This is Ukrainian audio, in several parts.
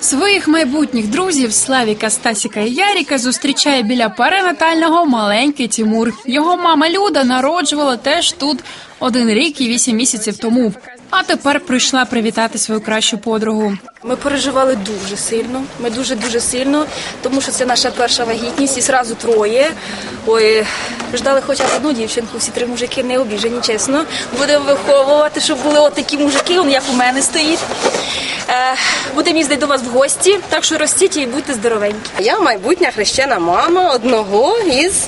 Своїх майбутніх друзів Славіка, Стасіка і Яріка зустрічає біля перинатального маленький Тімур. Його мама Люда народжувала теж тут один рік і вісім місяців тому. А тепер прийшла привітати свою кращу подругу. Ми переживали дуже сильно. Ми дуже дуже сильно, тому що це наша перша вагітність і зразу троє. Ой, ждали хоча б одну дівчинку, всі три мужики не обіжені, чесно. Будемо виховувати, щоб були от такі мужики, он як у мене стоїть. Будемо їздити до вас в гості, так що ростіть і будьте здоровенькі. Я майбутня хрещена мама одного із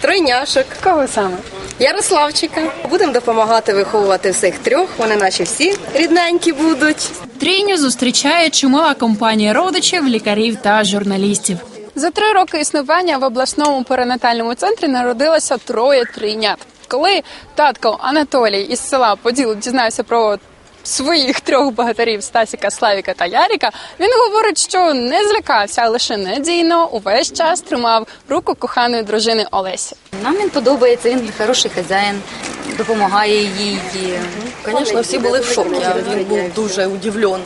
тройняшок. Кого саме? Ярославчика. Будемо допомагати виховувати всіх трьох. Вони наші всі рідненькі будуть. Трійню зустрічає чимала компанія родичів, лікарів та журналістів. За три роки існування в обласному перинатальному центрі народилося троє трійнят. Коли татко Анатолій із села Поділ дізнався про своїх трьох богатирів Стасіка, Славіка та Яріка, він говорить, що не злякався, а лише надійно увесь час тримав руку коханої дружини Олесі. Нам він подобається, він хороший хазяїн, допомагає їй. Звісно, всі були в шокі. Він був дуже удивлен.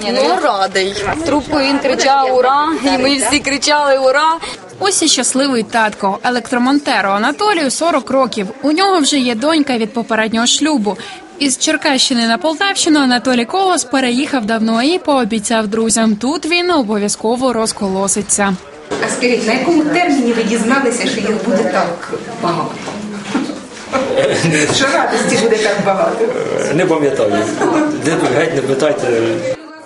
Ні, Ну, радий. Трубкою він кричав Ура! І ми всі кричали Ура! Ось і щасливий татко, електромонтеру Анатолію 40 років. У нього вже є донька від попереднього шлюбу. Із Черкащини на Полтавщину Анатолій Колос переїхав давно і пообіцяв друзям. Тут він обов'язково розколоситься. А скажіть, на якому терміні ви дізналися, що їх буде так багато? Що радості буде так багато? Не пам'ятаю. Де тут геть не питайте.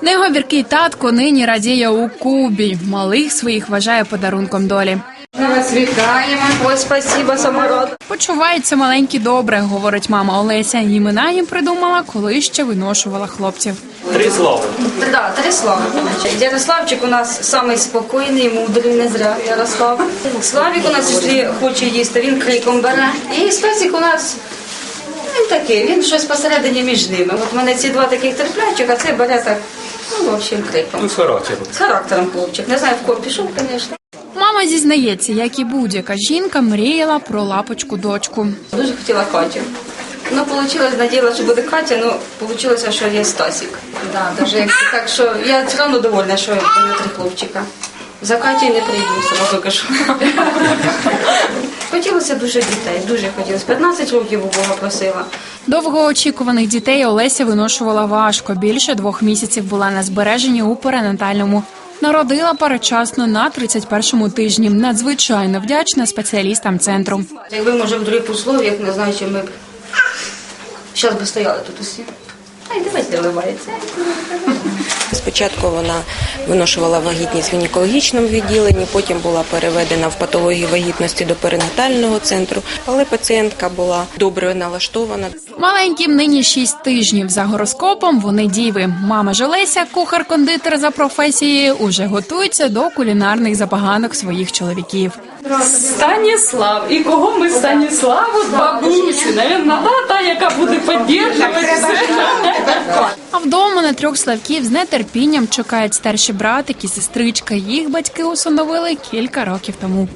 Неговіркий татко нині радіє у Кубі. Малих своїх вважає подарунком долі. Ми вас вітаємо. Ой, спасибо, самород. Почувається маленькі добре, говорить мама Олеся. Імена їм придумала, коли ще виношувала хлопців. Три слова. Да, Тарислав. Ярославчик у нас самий спокійний, мудрий, не зря Ярослав. Славік у нас, якщо хоче їсти, він криком бере. І Стасік у нас він такий, він щось посередині між ними. От мене ці два таких терплячих, а це бере так, ну, в общем, криком. Ну, з характером. З характером хлопчик. Не знаю, в кого пішов, звісно. Зізнається, як і будь-яка жінка мріяла про лапочку дочку. Дуже хотіла Катю. Ну, вийшло, надіяла, що буде Катя, ну, вийшло, що є Стасік. Да, даже як так, що я все одно довольна, що мене три хлопчика. За Катю не прийду, сразу кажу. Хотілося дуже дітей, дуже хотілося. 15 років у Бога просила. Довгоочікуваних дітей Олеся виношувала важко. Більше двох місяців була на збереженні у перинатальному. Народила передчасно на 31-му тижні. Надзвичайно вдячна спеціалістам центру. Якби, може, в других условиях, не знаю, чи ми б зараз би стояли тут усі. Ай, давайте вливається. Спочатку вона виношувала вагітність в гінекологічному відділенні, потім була переведена в патологію вагітності до перинатального центру, але пацієнтка була добре налаштована. Маленьким нині 6 тижнів. За гороскопом вони діви. Мама ж Олеся, кухар-кондитер за професією, уже готується до кулінарних забаганок своїх чоловіків. Станіслав. І кого ми Станіславу? Бабусі. Навірно, та, та, яка буде підтримувати все. А вдома на трьох славків з нетерпінням чекають старші братики, сестричка. Їх батьки усиновили кілька років тому.